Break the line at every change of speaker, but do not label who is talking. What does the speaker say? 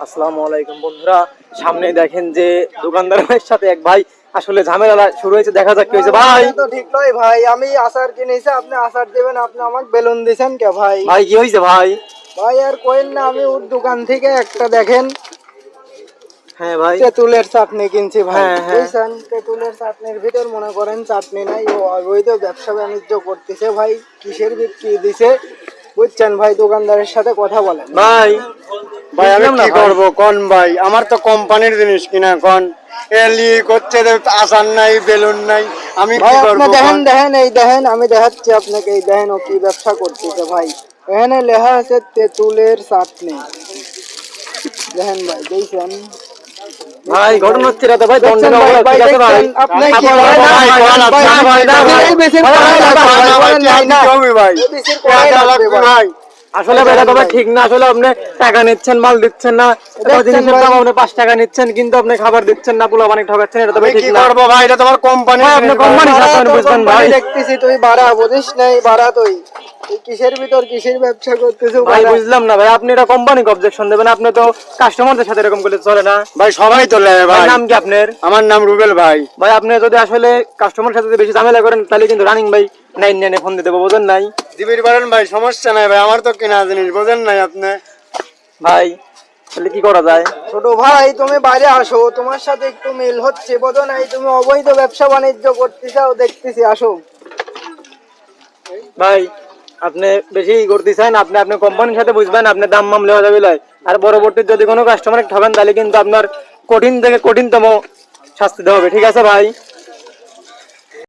আসসালামু আলাইকুম বন্ধুরা। সামনে দেখেন যে দোকানদারের সাথে এক ভাই আসলে ঝামেলা শুরু হয়েছে দেখা যাক কি হয়েছে। ভাই!
তো ঠিক নয় ভাই আমি আচার কিনেছি আপনি আচার দেবেন আপনি আমাকে বেলুন দিছেন কে ভাই?
ভাই কি হয়েছে ভাই?
ভাই আর কোয়েন না আমি ওর দোকান থেকে একটা দেখেন।
হ্যাঁ ভাই।
তেঁতুলের চাটনি কিনছি ভাই
হ্যাঁ, হ্যাঁ।
বুঝছেন? তেঁতুলের চাটনির ভিতর মনে করেন চাটনি নাই ও অবৈধ ব্যবসা বাণিজ্য করতেছে ভাই কিসের বিক্রি দিছে? বুঝছেন ভাই দোকানদারের সাথে কথা বলেন।
ভাই!
ভাই আমি কি
ভাই।
করব কোন ভাই আমার তো কোম্পানির জিনিস কিনা কোন এলি করছে যে আসার নাই বেলুন নাই আমি কি করব
দেখেন দেখেন এই দেখেন আমি দেখাচ্ছি আপনাকে এই দেখেন ও কি ব্যবসা করতেছে ভাই এখানে লেখা আছে তেঁতুলের চাটনি দেখেন ভাই দেখছেন
ভাই ঘটনা হচ্ছে এটা তো ভাই দণ্ড
দেখছেন
নেওয়া
ভাই,
হলো, ঠিক আছে ভাই
দেখছেন, আপনি কি
আপনার
বলেন?
ভাই,
ভাই,
ভাই,
ভাই,
ভাই, ভাই, ভাই, ভাই,
এই বেশির
ভাই,
কড়াই
ভাই,
লাগবে,
ভাই,
ভাই,
ভাই,
বলেন নাই না।
ভাই
এই বেশির কড়াই
টাকা
লাগবে,
লাগবে
ভাই।
ভাই
আসলে ভাই এটা তো ভাই ঠিক না আসলে আপনি টাকা নিচ্ছেন মাল দিচ্ছেন না এটা জিনিসের দাম আপনি পাঁচ টাকা নিচ্ছেন কিন্তু আপনি খাবার দিচ্ছেন না পোলা পানি ঠকাচ্ছেন এটা
তবে
ঠিক
কি
না।
করব ভাই? এটা তোমার কোম্পানি
আপনি
কোম্পানি
বুঝবেন ভাই।
দেখতেছি তুই বাড়া বুঝিস নাই বাড়া তুই। কিসের ভিতর কিসের ব্যবসা করতেছো
ভাই বুঝলাম না ভাই আপনি এটা কোম্পানিকে অবজেকশন দেবেন? আপনি তো কাস্টমারদের সাথে এরকম করলে চলে না।
ভাই সবাই তো নেয়
ভাই নাম কি আপনার?
আমার নাম রুবেল ভাই।
ভাই আপনি যদি আসলে কাস্টমার সাথে যদি বেশি ঝামেলা করেন তাহলে কিন্তু রানিং ভাই নাইন নাইনে ফোন দিতে বোঝেন নাই?
দিবির পারেন ভাই সমস্যা নাই ভাই আমার তো কেনা জিনিস বোঝেন নাই আপনি?
ভাই তাহলে কি করা যায়?
ছোট ভাই তুমি বাইরে আসো তোমার সাথে একটু মিল হচ্ছে বোঝো নাই তুমি অবৈধ ব্যবসা বাণিজ্য করতেছাও দেখতেছি আসো।
ভাই আপনি বেশি করতে চান, আপনি আপনার কোম্পানির সাথে বুঝবেন আপনার দাম মাম লেওয়া যাবে লয়। আর পরবর্তী যদি কোনো কাস্টমার ঠকেন, তাহলে কিন্তু আপনার কঠিন থেকে কঠিনতম শাস্তি দেওয়া হবে ঠিক আছে ভাই